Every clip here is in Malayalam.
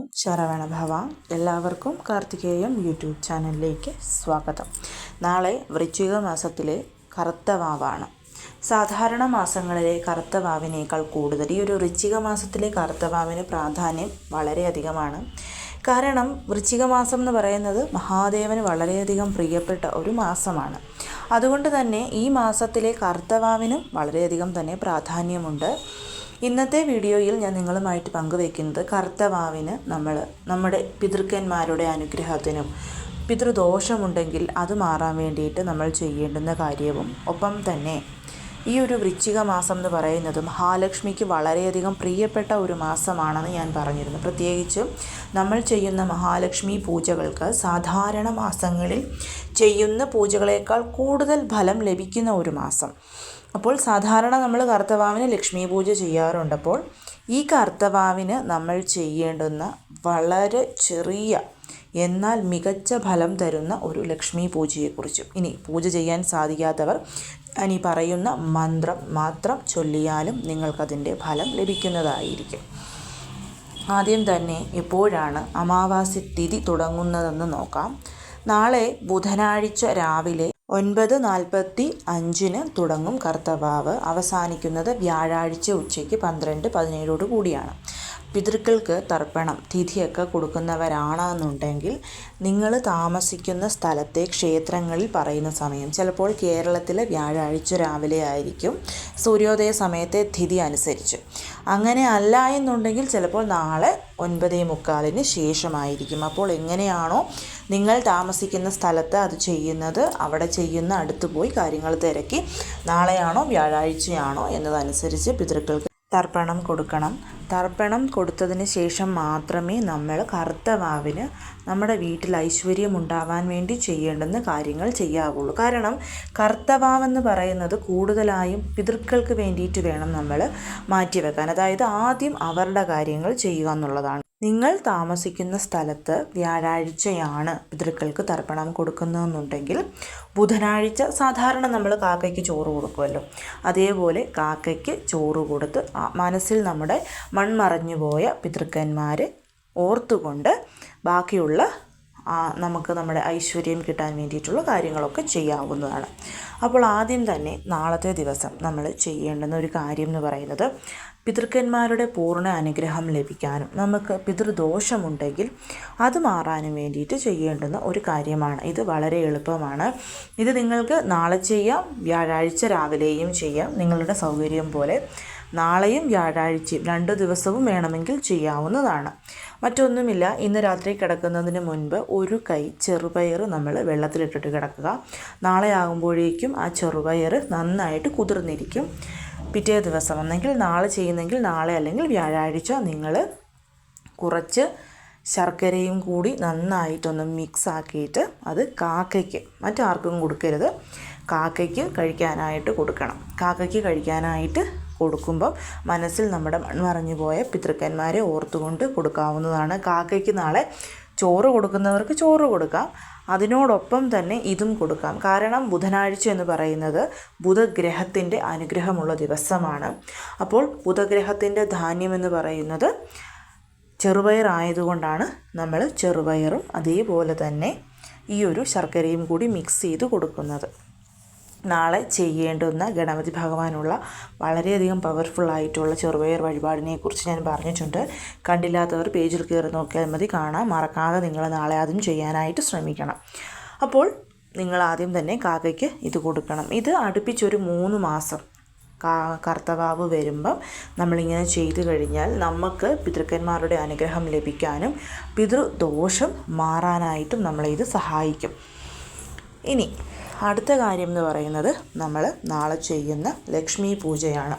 ഓം ശരവണ ഭവ എല്ലാവർക്കും കാർത്തികേയം യൂട്യൂബ് ചാനലിലേക്ക് സ്വാഗതം. നാളെ വൃശ്ചിക മാസത്തിലെ കറുത്ത വാവാണ് സാധാരണ മാസങ്ങളിലെ കറുത്ത വാവിനേക്കാൾ കൂടുതൽ ഈ ഒരു വൃശ്ചിക മാസത്തിലെ കറുത്ത വാവിന് പ്രാധാന്യം വളരെയധികമാണ്. കാരണം വൃശ്ചിക മാസം എന്ന് പറയുന്നത് മഹാദേവന് വളരെയധികം പ്രിയപ്പെട്ട ഒരു മാസമാണ്. അതുകൊണ്ട് തന്നെ ഈ മാസത്തിലെ കറുത്തവാവിനും വളരെയധികം തന്നെ പ്രാധാന്യമുണ്ട്. ഇന്നത്തെ വീഡിയോയിൽ ഞാൻ നിങ്ങളുമായിട്ട് പങ്കുവയ്ക്കുന്നത് കർത്തവാവിന് നമ്മൾ നമ്മുടെ പിതൃക്കന്മാരുടെ അനുഗ്രഹത്തിനും പിതൃദോഷമുണ്ടെങ്കിൽ അത് മാറാൻ വേണ്ടിയിട്ട് നമ്മൾ ചെയ്യേണ്ടുന്ന കാര്യവും. ഒപ്പം തന്നെ ഈ ഒരു വൃശ്ചിക മാസം എന്ന് പറയുന്നതും മഹാലക്ഷ്മിക്ക് വളരെയധികം പ്രിയപ്പെട്ട ഒരു മാസമാണെന്ന് ഞാൻ പറഞ്ഞിരുന്നു. പ്രത്യേകിച്ചും നമ്മൾ ചെയ്യുന്ന മഹാലക്ഷ്മി പൂജകൾക്ക് സാധാരണ മാസങ്ങളിൽ ചെയ്യുന്ന പൂജകളേക്കാൾ കൂടുതൽ ഫലം ലഭിക്കുന്ന ഒരു മാസം. അപ്പോൾ സാധാരണ നമ്മൾ കർത്തവാവിന് ലക്ഷ്മി പൂജ ചെയ്യാറുണ്ട്. അപ്പോൾ ഈ കർത്തവാവിന് നമ്മൾ ചെയ്യേണ്ടുന്ന വളരെ ചെറിയ എന്നാൽ മികച്ച ഫലം തരുന്ന ഒരു ലക്ഷ്മി പൂജയെക്കുറിച്ചും ഇനി പൂജ ചെയ്യാൻ സാധിക്കാത്തവർ ഇനി പറയുന്ന മന്ത്രം മാത്രം ചൊല്ലിയാലും നിങ്ങൾക്കതിന്റെ ഫലം ലഭിക്കുന്നതായിരിക്കും. ആദ്യം തന്നെ എപ്പോഴാണ് അമാവാസി തിഥി തുടങ്ങുന്നതെന്ന് നോക്കാം. നാളെ ബുധനാഴ്ച രാവിലെ ഒൻപത് നാൽപ്പത്തി അഞ്ചിന് തുടങ്ങും കർത്തവാവ് അവസാനിക്കുന്നത് വ്യാഴാഴ്ച ഉച്ചയ്ക്ക് പന്ത്രണ്ട് പതിനേഴോട് കൂടിയാണ്. പിതൃക്കൾക്ക് തർപ്പണം തിഥിയൊക്കെ കൊടുക്കുന്നവരാണെന്നുണ്ടെങ്കിൽ നിങ്ങൾ താമസിക്കുന്ന സ്ഥലത്തെ ക്ഷേത്രങ്ങളിൽ പറയുന്ന സമയം. ചിലപ്പോൾ കേരളത്തിലെ വ്യാഴാഴ്ച രാവിലെ ആയിരിക്കും സൂര്യോദയ സമയത്തെ തിഥി അനുസരിച്ച്. അങ്ങനെ അല്ല എന്നുണ്ടെങ്കിൽ ചിലപ്പോൾ നാളെ ഒൻപതേ മുക്കാലിന് ശേഷമായിരിക്കും. അപ്പോൾ എങ്ങനെയാണോ നിങ്ങൾ താമസിക്കുന്ന സ്ഥലത്ത് അത് ചെയ്യുന്നത് അവിടെ ചെയ്യുന്ന അടുത്ത് പോയി കാര്യങ്ങൾ തിരക്കി നാളെയാണോ വ്യാഴാഴ്ചയാണോ എന്നതനുസരിച്ച് പിതൃക്കൾക്ക് തർപ്പണം കൊടുക്കണം. തർപ്പണം കൊടുത്തതിന് ശേഷം മാത്രമേ നമ്മൾ കറുത്ത മാവിന് നമ്മുടെ വീട്ടിൽ ഐശ്വര്യം ഉണ്ടാവാൻ വേണ്ടി ചെയ്യേണ്ടുന്ന കാര്യങ്ങൾ ചെയ്യാവുള്ളൂ. കാരണം കറുത്തവാവെന്ന് പറയുന്നത് കൂടുതലായും പിതൃക്കൾക്ക് വേണ്ടിയിട്ട് വേണം നമ്മൾ മാറ്റിവെക്കാൻ. അതായത് ആദ്യം അവരുടെ കാര്യങ്ങൾ ചെയ്യുക എന്നുള്ളതാണ്. നിങ്ങൾ താമസിക്കുന്ന സ്ഥലത്ത് വ്യാഴാഴ്ചയാണ് പിതൃക്കൾക്ക് തർപ്പണം കൊടുക്കുന്നതെന്നുണ്ടെങ്കിൽ ബുധനാഴ്ച സാധാരണ നമ്മൾ കാക്കയ്ക്ക് ചോറ് കൊടുക്കുമല്ലോ. അതേപോലെ കാക്കയ്ക്ക് ചോറ് കൊടുത്ത് മനസ്സിൽ നമ്മുടെ മൺമറഞ്ഞു പോയ പിതൃക്കന്മാരെ ഓർത്തുകൊണ്ട് ബാക്കിയുള്ള നമുക്ക് നമ്മുടെ ഐശ്വര്യം കിട്ടാൻ വേണ്ടിയിട്ടുള്ള കാര്യങ്ങളൊക്കെ ചെയ്യാവുന്നതാണ്. അപ്പോൾ ആദ്യം തന്നെ നാളത്തെ ദിവസം നമ്മൾ ചെയ്യേണ്ടുന്ന ഒരു കാര്യം എന്ന് പറയുന്നത് പിതൃക്കന്മാരുടെ പൂർണ അനുഗ്രഹം ലഭിക്കാനും നമുക്ക് പിതൃദോഷമുണ്ടെങ്കിൽ അത് മാറാനും വേണ്ടിയിട്ട് ചെയ്യേണ്ടുന്ന ഒരു കാര്യമാണ്. ഇത് വളരെ എളുപ്പമാണ്. ഇത് നിങ്ങൾക്ക് നാളെ ചെയ്യാം വ്യാഴാഴ്ച രാവിലെയും ചെയ്യാം. നിങ്ങളുടെ സൗകര്യം പോലെ നാളെയും വ്യാഴാഴ്ചയും രണ്ട് ദിവസവും വേണമെങ്കിൽ ചെയ്യാവുന്നതാണ്. മറ്റൊന്നുമില്ല ഇന്ന് രാത്രി കിടക്കുന്നതിന് മുൻപ് ഒരു കൈ ചെറുപയർ നമ്മൾ വെള്ളത്തിലിട്ടിട്ട് കിടക്കുക. നാളെ ആകുമ്പോഴേക്കും ആ ചെറുപയർ നന്നായിട്ട് കുതിർന്നിരിക്കും. പിറ്റേ ദിവസം. ഒന്നെങ്കിൽ നാളെ ചെയ്യുന്നെങ്കിൽ നാളെ അല്ലെങ്കിൽ വ്യാഴാഴ്ച നിങ്ങൾ കുറച്ച് ശർക്കരയും കൂടി നന്നായിട്ടൊന്ന് മിക്സ് ആക്കിയിട്ട് അത് കാക്കയ്ക്ക് മറ്റാർക്കും കൊടുക്കരുത്. കാക്കയ്ക്ക് കഴിക്കാനായിട്ട് കൊടുക്കണം. കാക്കയ്ക്ക് കഴിക്കാനായിട്ട് കൊടുക്കുമ്പം മനസ്സിൽ നമ്മുടെ മൺമറഞ്ഞു പോയ പിതൃക്കന്മാരെ ഓർത്തുകൊണ്ട് കൊടുക്കാവുന്നതാണ്. കാക്കയ്ക്ക് നാളെ ചോറ് കൊടുക്കുന്നവർക്ക് ചോറ് കൊടുക്കാം. അതിനോടൊപ്പം തന്നെ ഇതും കൊടുക്കാം. കാരണം ബുധനാഴ്ച എന്ന് പറയുന്നത് ബുധഗ്രഹത്തിന്റെ അനുഗ്രഹമുള്ള ദിവസമാണ്. അപ്പോൾ ബുധഗ്രഹത്തിന്റെ ധാന്യം എന്ന് പറയുന്നത് ചെറുപയർ ആയതുകൊണ്ടാണ് നമ്മൾ ചെറുപയറും അതേപോലെ തന്നെ ഈ ഒരു ശർക്കരയും കൂടി മിക്സ് ചെയ്ത് കൊടുക്കുന്നത്. നാളെ ചെയ്യേണ്ടുന്ന ഗണപതി ഭഗവാനുള്ള വളരെയധികം പവർഫുൾ ആയിട്ടുള്ള ചെറുപയർ വഴിപാടിനെക്കുറിച്ച് ഞാൻ പറഞ്ഞിട്ടുണ്ട്. കണ്ടില്ലാത്തവർ പേജിൽ കയറി നോക്കിയാൽ മതി കാണാം. മറക്കാതെ നിങ്ങൾ നാളെ അതും ചെയ്യാനായിട്ട് ശ്രമിക്കണം. അപ്പോൾ നിങ്ങൾ ആദ്യം തന്നെ കാക്കയ്ക്ക് ഇത് കൊടുക്കണം. ഇത് അടുപ്പിച്ചൊരു മൂന്ന് മാസം കർത്തവാവ് വരുമ്പം നമ്മളിങ്ങനെ ചെയ്തു കഴിഞ്ഞാൽ നമുക്ക് പിതൃക്കന്മാരുടെ അനുഗ്രഹം ലഭിക്കാനും പിതൃദോഷം മാറാനായിട്ടും നമ്മളെ ഇത് സഹായിക്കും. ഇനി അടുത്ത കാര്യം എന്ന് പറയുന്നത് നമ്മൾ നാളെ ചെയ്യുന്ന ലക്ഷ്മി പൂജയാണ്.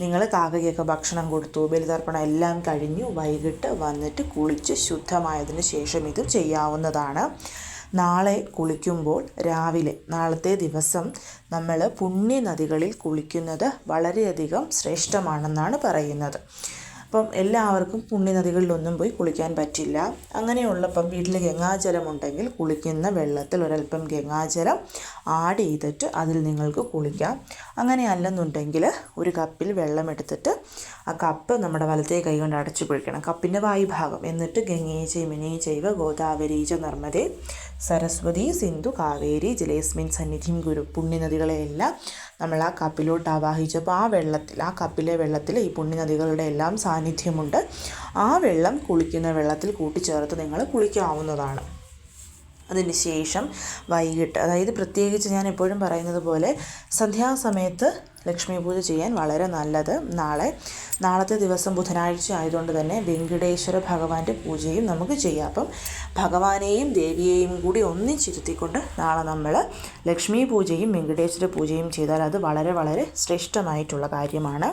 നിങ്ങൾ കാക്കയ്ക്കൊക്കെ ഭക്ഷണം കൊടുത്തു ബലിതർപ്പണം എല്ലാം കഴിഞ്ഞു വൈകിട്ട് വന്നിട്ട് കുളിച്ച് ശുദ്ധമായതിന് ശേഷം ഇത് ചെയ്യാവുന്നതാണ്. നാളെ കുളിക്കുമ്പോൾ രാവിലെ നാളത്തെ ദിവസം നമ്മൾ പുണ്യ നദികളിൽ കുളിക്കുന്നത് വളരെയധികം ശ്രേഷ്ഠമാണെന്നാണ് പറയുന്നത്. അപ്പം എല്ലാവർക്കും പുണ്യനദികളിലൊന്നും പോയി കുളിക്കാൻ പറ്റില്ല. അങ്ങനെയുള്ളപ്പം വീട്ടിൽ ഗംഗാജലം ഉണ്ടെങ്കിൽ കുളിക്കുന്ന വെള്ളത്തിൽ ഒരല്പം ഗംഗാജലം ആഡ് ചെയ്തിട്ട് അതിൽ നിങ്ങൾക്ക് കുളിക്കാം. അങ്ങനെ അല്ലെന്നുണ്ടെങ്കിൽ ഒരു കപ്പിൽ വെള്ളം എടുത്തിട്ട് ആ കപ്പ് നമ്മുടെ വലത്തെ കൈ കൊണ്ട് അടച്ചു പിടിക്കണം. കപ്പിന്റെ വായുഭാഗം എന്നിട്ട് ഗംഗേ ചൈമിനി ചൈവ ഗോദാവരി ച നർമ്മദേ. സരസ്വതി സിന്ധു കാവേരി ജലേസ്മിൻ സന്നിധിം ഗുരു പുണ്യനദികളെയെല്ലാം നമ്മൾ ആ കപ്പിലോട്ട് ആവാഹിച്ചപ്പോൾ ആ വെള്ളത്തിൽ ആ കപ്പിലെ വെള്ളത്തിൽ ഈ പുണ്യനദികളുടെ എല്ലാം സാന്നിധ്യമുണ്ട്. ആ വെള്ളം കുളിക്കുന്ന വെള്ളത്തിൽ കൂട്ടിച്ചേർത്ത് നിങ്ങൾ കുളിക്കാവുന്നതാണ്. അതിന് ശേഷം വൈകിട്ട് അതായത് പ്രത്യേകിച്ച് ഞാൻ എപ്പോഴും പറയുന്നത് പോലെ സന്ധ്യാസമയത്ത് ലക്ഷ്മി പൂജ ചെയ്യാൻ വളരെ നല്ലത്. നാളെ നാളത്തെ ദിവസം ബുധനാഴ്ച ആയതുകൊണ്ട് തന്നെ വെങ്കടേശ്വര ഭഗവാന്റെ പൂജയും നമുക്ക് ചെയ്യാം. അപ്പം ഭഗവാനെയും ദേവിയെയും കൂടി ഒന്നിച്ചിരുത്തിക്കൊണ്ട് നാളെ നമ്മൾ ലക്ഷ്മി പൂജയും വെങ്കടേശ്വര പൂജയും ചെയ്താൽ അത് വളരെ വളരെ ശ്രേഷ്ഠമായിട്ടുള്ള കാര്യമാണ്.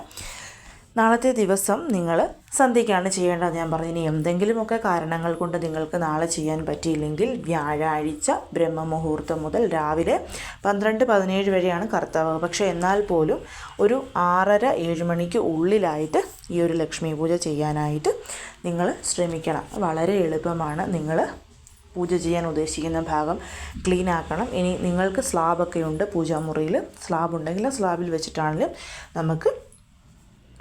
നാളത്തെ ദിവസം നിങ്ങൾ സന്ധ്യയ്ക്കാണ് ചെയ്യേണ്ടത്. ഞാൻ പറഞ്ഞു ഇനി എന്തെങ്കിലുമൊക്കെ കാരണങ്ങൾ കൊണ്ട് നിങ്ങൾക്ക് നാളെ ചെയ്യാൻ പറ്റിയില്ലെങ്കിൽ വ്യാഴാഴ്ച ബ്രഹ്മമുഹൂർത്തം മുതൽ രാവിലെ പന്ത്രണ്ട് പതിനേഴ് വരെയാണ് കർത്താവ്. പക്ഷേ എന്നാൽ പോലും ഒരു ആറര ഏഴ് മണിക്ക് ഉള്ളിലായിട്ട് ഈ ഒരു ലക്ഷ്മി പൂജ ചെയ്യാനായിട്ട് നിങ്ങൾ ശ്രമിക്കണം. വളരെ എളുപ്പമാണ് നിങ്ങൾ പൂജ ചെയ്യാൻ ഉദ്ദേശിക്കുന്ന ഭാഗം ക്ലീൻ ആക്കണം. ഇനി നിങ്ങൾക്ക് സ്ലാബൊക്കെ ഉണ്ട് പൂജാമുറിയിൽ സ്ലാബ് ഉണ്ടെങ്കിൽ സ്ലാബിൽ വെച്ചിട്ടാണെങ്കിലും നമുക്ക്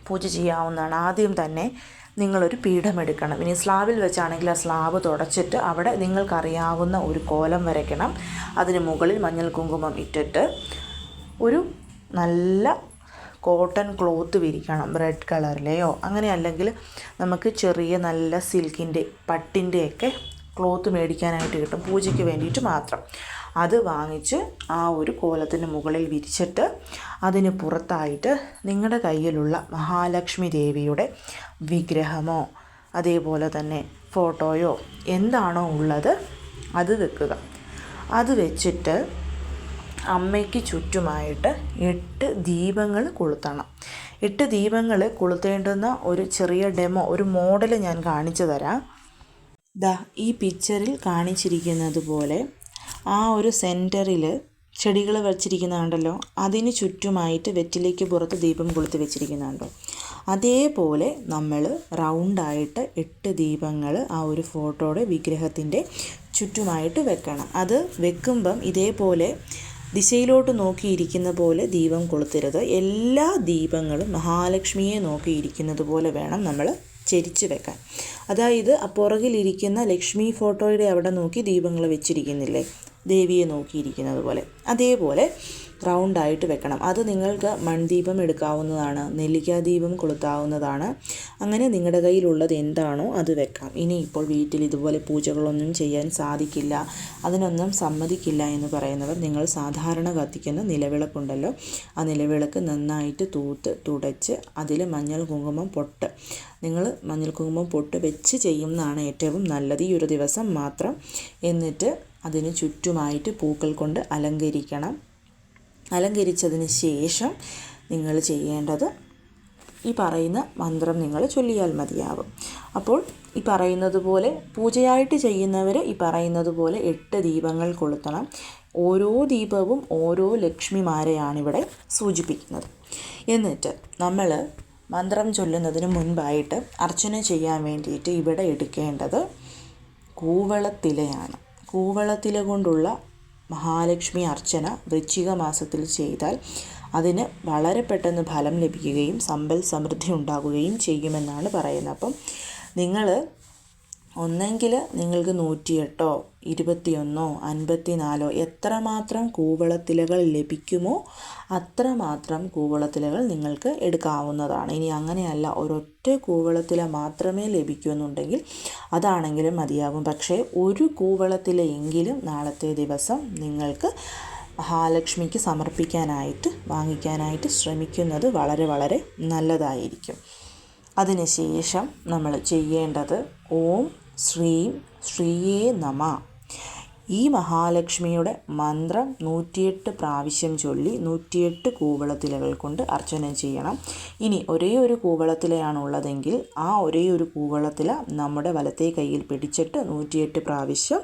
പൂജ ചെയ്യാവുന്നതാണ്. ആദ്യം തന്നെ നിങ്ങളൊരു പീഠമെടുക്കണം. ഇനി സ്ലാബിൽ വെച്ചാണെങ്കിൽ ആ സ്ലാബ് തുടച്ചിട്ട് അവിടെ നിങ്ങൾക്കറിയാവുന്ന ഒരു കോലം വരയ്ക്കണം. അതിന് മുകളിൽ മഞ്ഞൾ കുങ്കുമം ഇട്ടിട്ട് ഒരു നല്ല കോട്ടൺ ക്ലോത്ത് വിരിക്കണം. റെഡ് കളറിലെയോ അങ്ങനെ അല്ലെങ്കിൽ നമുക്ക് ചെറിയ നല്ല സിൽക്കിന്റെ പട്ടിന്റെയൊക്കെ ക്ലോത്ത് മേടിക്കാനായിട്ട് കിട്ടും. പൂജയ്ക്ക് വേണ്ടിയിട്ട് മാത്രം. അത് വാങ്ങിച്ച് ആ ഒരു കോലത്തിന് മുകളിൽ വിരിച്ചിട്ട് അതിന് പുറത്തായിട്ട് നിങ്ങളുടെ കയ്യിലുള്ള മഹാലക്ഷ്മി ദേവിയുടെ വിഗ്രഹമോ അതേപോലെ തന്നെ ഫോട്ടോയോ എന്താണോ ഉള്ളത് അത് വെക്കുക. അത് വെച്ചിട്ട് അമ്മയ്ക്ക് ചുറ്റുമായിട്ട് എട്ട് ദീപങ്ങൾ കൊളുത്തണം. എട്ട് ദീപങ്ങൾ കൊളുത്തേണ്ടുന്ന ഒരു ചെറിയ ഡെമോ ഒരു മോഡൽ ഞാൻ കാണിച്ചു തരാം. ദാ ഈ പിക്ചറിൽ കാണിച്ചിരിക്കുന്നത് പോലെ ആ ഒരു സെന്ററിൽ ചെടികൾ വച്ചിരിക്കുന്നുണ്ടല്ലോ. അതിന് ചുറ്റുമായിട്ട് വെറ്റിലേക്ക് പുറത്ത് ദീപം കൊളുത്തി വെച്ചിരിക്കുന്നുണ്ടോ. അതേപോലെ നമ്മൾ റൗണ്ടായിട്ട് എട്ട് ദീപങ്ങൾ ആ ഒരു ഫോട്ടോയുടെ വിഗ്രഹത്തിന്റെ ചുറ്റുമായിട്ട് വെക്കണം. അത് വെക്കുമ്പം ഇതേപോലെ ദിശയിലോട്ട് നോക്കിയിരിക്കുന്ന പോലെ ദീപം കൊളുത്തരുത്. എല്ലാ ദീപങ്ങളും മഹാലക്ഷ്മിയെ നോക്കിയിരിക്കുന്നത് പോലെ വേണം നമ്മൾ ചരിച്ച് വെക്കാൻ. അതായത് അപ്പുറകിലിരിക്കുന്ന പുറകിലിരിക്കുന്ന ലക്ഷ്മി ഫോട്ടോയുടെ അവിടെ നോക്കി ദീപങ്ങൾ വെച്ചിരിക്കുന്നില്ലേ. ദേവിയെ നോക്കിയിരിക്കുന്നത് പോലെ അതേപോലെ റൗണ്ടായിട്ട് വെക്കണം. അത് നിങ്ങൾക്ക് മൺദീപം എടുക്കാവുന്നതാണ് നെല്ലിക്കാദീപം കൊളുത്താവുന്നതാണ്. അങ്ങനെ നിങ്ങളുടെ കയ്യിലുള്ളത് എന്താണോ അത് വെക്കാം. ഇനി ഇപ്പോൾ വീട്ടിൽ ഇതുപോലെ പൂജകളൊന്നും ചെയ്യാൻ സാധിക്കില്ല. അതിനൊന്നും സമ്മതിക്കില്ല എന്ന് പറയുന്നവർ നിങ്ങൾ സാധാരണ കത്തിക്കുന്ന നിലവിളക്കുണ്ടല്ലോ. ആ നിലവിളക്ക് നന്നായിട്ട് തൂത്ത് തുടച്ച് അതിൽ മഞ്ഞൾ കുങ്കുമം പൊട്ട്. നിങ്ങൾ മഞ്ഞൾ കുങ്കുമം പൊട്ട് വെച്ച് ചെയ്യുന്നതാണ് ഏറ്റവും നല്ലത് ഈ ഒരു ദിവസം മാത്രം. എന്നിട്ട് അതിന് ചുറ്റുമായിട്ട് പൂക്കൾ കൊണ്ട് അലങ്കരിക്കണം. അലങ്കരിച്ചതിന് ശേഷം നിങ്ങൾ ചെയ്യേണ്ടത് ഈ പറയുന്ന മന്ത്രം നിങ്ങൾ ചൊല്ലിയാൽ മതിയാവും. അപ്പോൾ ഈ പറയുന്നത് പോലെ പൂജയായിട്ട് ചെയ്യുന്നവർ ഈ പറയുന്നത് പോലെ എട്ട് ദീപങ്ങൾ കൊളുത്തണം. ഓരോ ദീപവും ഓരോ ലക്ഷ്മിമാരെയാണിവിടെ സൂചിപ്പിക്കുന്നത്. എന്നിട്ട് നമ്മൾ മന്ത്രം ചൊല്ലുന്നതിന് മുൻപായിട്ട് അർച്ചന ചെയ്യാൻ വേണ്ടിയിട്ട് ഇവിടെ എടുക്കേണ്ടത് കൂവളത്തിലയാണ്. കൂവളത്തില കൊണ്ടുള്ള മഹാലക്ഷ്മി അർച്ചന വൃശ്ചിക മാസത്തിൽ ചെയ്താൽ അതിന് വളരെ പെട്ടെന്ന് ഫലം ലഭിക്കുകയും സമ്പൽ സമൃദ്ധി ഉണ്ടാകുകയും ചെയ്യുമെന്നാണ് പറയുന്നത്. അപ്പം നിങ്ങൾ ഒന്നെങ്കിൽ നിങ്ങൾക്ക് നൂറ്റിയെട്ടോ ഇരുപത്തിയൊന്നോ അൻപത്തിനാലോ എത്രമാത്രം കൂവളത്തിലകൾ ലഭിക്കുമോ അത്രമാത്രം കൂവളത്തിലകൾ നിങ്ങൾക്ക് എടുക്കാവുന്നതാണ്. ഇനി അങ്ങനെയല്ല ഒരൊറ്റ കൂവളത്തില മാത്രമേ ലഭിക്കൂ എന്നുണ്ടെങ്കിൽ അതാണെങ്കിലും മതിയാകും. പക്ഷേ ഒരു കൂവളത്തിലെങ്കിലും നാളത്തെ ദിവസം നിങ്ങൾക്ക് മഹാലക്ഷ്മിക്ക് സമർപ്പിക്കാനായിട്ട് വാങ്ങിക്കാനായിട്ട് ശ്രമിക്കുന്നത് വളരെ വളരെ നല്ലതായിരിക്കും. അതിനുശേഷം നമ്മൾ ചെയ്യേണ്ടത് ഓം ശ്രീം ശ്രീയേ നമ. ഈ മഹാലക്ഷ്മിയുടെ മന്ത്രം നൂറ്റിയെട്ട് പ്രാവശ്യം ചൊല്ലി നൂറ്റിയെട്ട് കൂവളത്തിലകൾ കൊണ്ട് അർച്ചന ചെയ്യണം. ഇനി ഒരേ ഒരു കൂവളത്തിലയാണ് ഉള്ളതെങ്കിൽ ആ ഒരേ ഒരു കൂവളത്തില നമ്മുടെ വലത്തേ കയ്യിൽ പിടിച്ചിട്ട് നൂറ്റിയെട്ട് പ്രാവശ്യം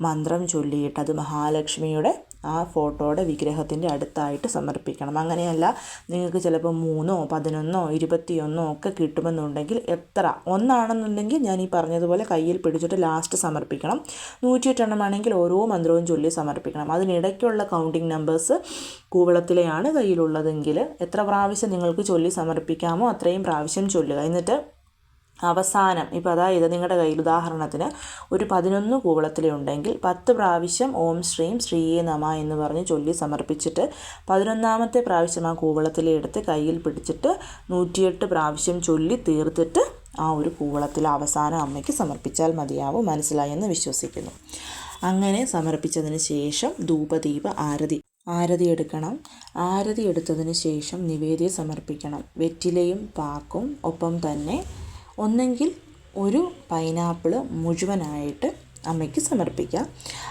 മന്ത്രം ചൊല്ലിയിട്ട് അത് മഹാലക്ഷ്മിയുടെ ആ ഫോട്ടോയുടെ വിഗ്രഹത്തിന്റെ അടുത്തായിട്ട് സമർപ്പിക്കണം. അങ്ങനെയല്ല നിങ്ങൾക്ക് ചിലപ്പോൾ മൂന്നോ പതിനൊന്നോ ഇരുപത്തിയൊന്നോ ഒക്കെ കിട്ടുമെന്നുണ്ടെങ്കിൽ എത്ര? ഒന്നാണെന്നുണ്ടെങ്കിൽ ഞാൻ ഈ പറഞ്ഞതുപോലെ കയ്യിൽ പിടിച്ചിട്ട് ലാസ്റ്റ് സമർപ്പിക്കണം. നൂറ്റിയെട്ടെണ്ണമാണെങ്കിൽ ഓരോ മന്ത്രവും ചൊല്ലി സമർപ്പിക്കണം. അതിനിടയ്ക്കുള്ള കൗണ്ടിങ് നമ്പേഴ്സ് കൂവളത്തിലെയാണ് കയ്യിലുള്ളതെങ്കിൽ എത്ര പ്രാവശ്യം നിങ്ങൾക്ക് ചൊല്ലി സമർപ്പിക്കാമോ അത്രയും പ്രാവശ്യം ചൊല്ലുക. എന്നിട്ട് അവസാനം ഇപ്പോൾ അതായത് നിങ്ങളുടെ കയ്യിൽ ഉദാഹരണത്തിന് ഒരു പതിനൊന്ന് കൂവളത്തിലുണ്ടെങ്കിൽ പത്ത് പ്രാവശ്യം ഓം ശ്രീം ശ്രീയെ നമ എന്ന് പറഞ്ഞ് ചൊല്ലി സമർപ്പിച്ചിട്ട് പതിനൊന്നാമത്തെ പ്രാവശ്യം ആ കൂവളത്തിലെ എടുത്ത് കയ്യിൽ പിടിച്ചിട്ട് നൂറ്റിയെട്ട് പ്രാവശ്യം ചൊല്ലി തീർത്തിട്ട് ആ ഒരു കൂവളത്തിൽ അവസാനം അമ്മയ്ക്ക് സമർപ്പിച്ചാൽ മതിയാവും മനസ്സിലായെന്ന് വിശ്വസിക്കുന്നു. അങ്ങനെ സമർപ്പിച്ചതിന് ശേഷം ധൂപദീപ ആരതി ആരതി എടുക്കണം. ആരതി എടുത്തതിന് ശേഷം നിവേദ്യം സമർപ്പിക്കണം. വെറ്റിലയും പാക്കും ഒപ്പം തന്നെ ഒന്നെങ്കിൽ ഒരു പൈനാപ്പിൾ മുഴുവനായിട്ട് അമ്മയ്ക്ക് സമർപ്പിക്കാം.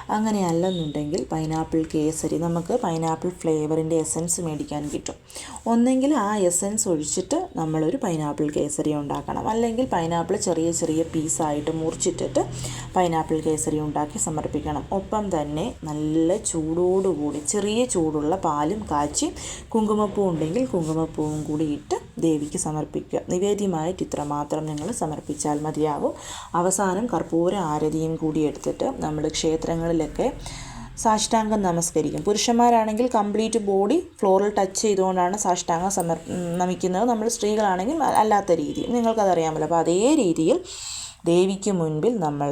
അങ്ങനെ അല്ലെന്നുണ്ടെങ്കിൽ പൈനാപ്പിൾ കേസരി നമുക്ക് പൈനാപ്പിൾ ഫ്ലേവറിന്റെ എസൻസ് മേടിക്കാൻ കിട്ടും. ഒന്നെങ്കിൽ ആ എസൻസ് ഒഴിച്ചിട്ട് നമ്മളൊരു പൈനാപ്പിൾ കേസരി ഉണ്ടാക്കണം. അല്ലെങ്കിൽ പൈനാപ്പിൾ ചെറിയ ചെറിയ പീസായിട്ട് മുറിച്ചിട്ടിട്ട് പൈനാപ്പിൾ കേസരി ഉണ്ടാക്കി സമർപ്പിക്കണം. ഒപ്പം തന്നെ നല്ല ചൂടോടുകൂടി ചെറിയ ചൂടുള്ള പാലും കാച്ചി കുങ്കുമപ്പൂ ഉണ്ടെങ്കിൽ കുങ്കുമപ്പൂവും കൂടി ഇട്ട് ദേവിക്ക് സമർപ്പിക്കുക. നിവേദ്യമായ ചിത്രം മാത്രം നിങ്ങൾ സമർപ്പിച്ചാൽ മതിയാവും. അവസാനം കർപ്പൂര ആരതിയും കൂടി എടുത്തിട്ട് നമ്മൾ ക്ഷേത്രങ്ങളിലൊക്കെ സാഷ്ടാംഗം നമസ്കരിക്കും. പുരുഷന്മാരാണെങ്കിൽ കംപ്ലീറ്റ് ബോഡി ഫ്ലോറിൽ ടച്ച് ചെയ്തുകൊണ്ടാണ് സാഷ്ടാംഗം സമർ നമിക്കുന്നത്. നമ്മൾ സ്ത്രീകളാണെങ്കിൽ അല്ലാത്ത രീതിയിൽ. നിങ്ങൾക്കതറിയാമല്ലോ. അപ്പോൾ അതേ രീതിയിൽ ദേവിക്ക് മുൻപിൽ നമ്മൾ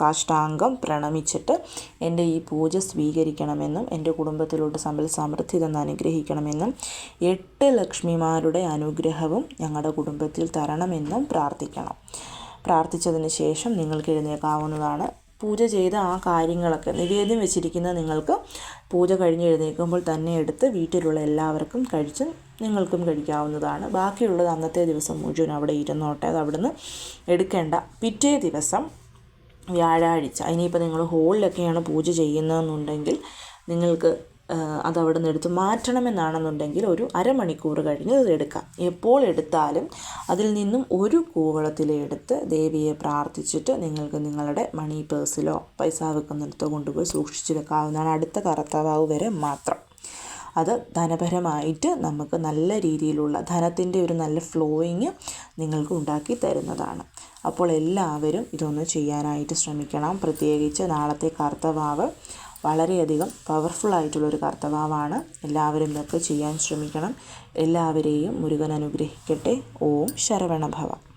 സാഷ്ടാംഗം പ്രണമിച്ചിട്ട് എന്റെ ഈ പൂജ സ്വീകരിക്കണമെന്നും എന്റെ കുടുംബത്തിലോട്ട് സമ്പൽ സമൃദ്ധി തന്ന് അനുഗ്രഹിക്കണമെന്നും എട്ട് ലക്ഷ്മിമാരുടെ അനുഗ്രഹവും ഞങ്ങളുടെ കുടുംബത്തിൽ തരണമെന്നും പ്രാർത്ഥിക്കണം. പ്രാർത്ഥിച്ചതിന് ശേഷം നിങ്ങൾക്ക് എഴുന്നേക്കാവുന്നതാണ്. പൂജ ചെയ്ത ആ കാര്യങ്ങളൊക്കെ നിവേദ്യം വെച്ചിരിക്കുന്ന നിങ്ങൾക്ക് പൂജ കഴിഞ്ഞ് എഴുന്നേൽക്കുമ്പോൾ തന്നെ എടുത്ത് വീട്ടിലുള്ള എല്ലാവർക്കും കഴിച്ച് നിങ്ങൾക്കും കഴിക്കാവുന്നതാണ്. ബാക്കിയുള്ളത് അന്നത്തെ ദിവസം മുഴുവൻ അവിടെ ഇരുന്നോട്ടെ. അത് അവിടുന്ന് എടുക്കേണ്ട പിറ്റേ ദിവസം വ്യാഴാഴ്ച ഇനിയിപ്പോൾ നിങ്ങൾ ഹോളിലൊക്കെയാണ് പൂജ ചെയ്യുന്നതെന്നുണ്ടെങ്കിൽ നിങ്ങൾക്ക് അതവിടെ നിന്ന് എടുത്ത് മാറ്റണമെന്നാണെന്നുണ്ടെങ്കിൽ ഒരു അരമണിക്കൂർ കഴിഞ്ഞ് അത് എടുക്കാം. എപ്പോൾ എടുത്താലും അതിൽ നിന്നും ഒരു കൂവളത്തിലെടുത്ത് ദേവിയെ പ്രാർത്ഥിച്ചിട്ട് നിങ്ങൾക്ക് നിങ്ങളുടെ മണി പേഴ്സിലോ പൈസ വെക്കുന്നിടത്തോ കൊണ്ടുപോയി സൂക്ഷിച്ച് വെക്കാവുന്നതാണ്. അടുത്ത കറുത്തവാവ് വരെ മാത്രം. അത് ധനപരമായിട്ട് നമുക്ക് നല്ല രീതിയിലുള്ള ധനത്തിന്റെ ഒരു നല്ല ഫ്ലോയിങ് നിങ്ങൾക്ക് ഉണ്ടാക്കി തരുന്നതാണ്. അപ്പോൾ എല്ലാവരും ഇതൊന്ന് ചെയ്യാനായിട്ട് ശ്രമിക്കണം. പ്രത്യേകിച്ച് നാളത്തെ കർത്തവാവ് വളരെയധികം പവർഫുൾ ആയിട്ടുള്ളൊരു കർത്തവാവാണ് എല്ലാവരും ഇതൊക്കെ ചെയ്യാൻ ശ്രമിക്കണം. എല്ലാവരെയും മുരുകൻ അനുഗ്രഹിക്കട്ടെ. ഓം ശരവണഭവ.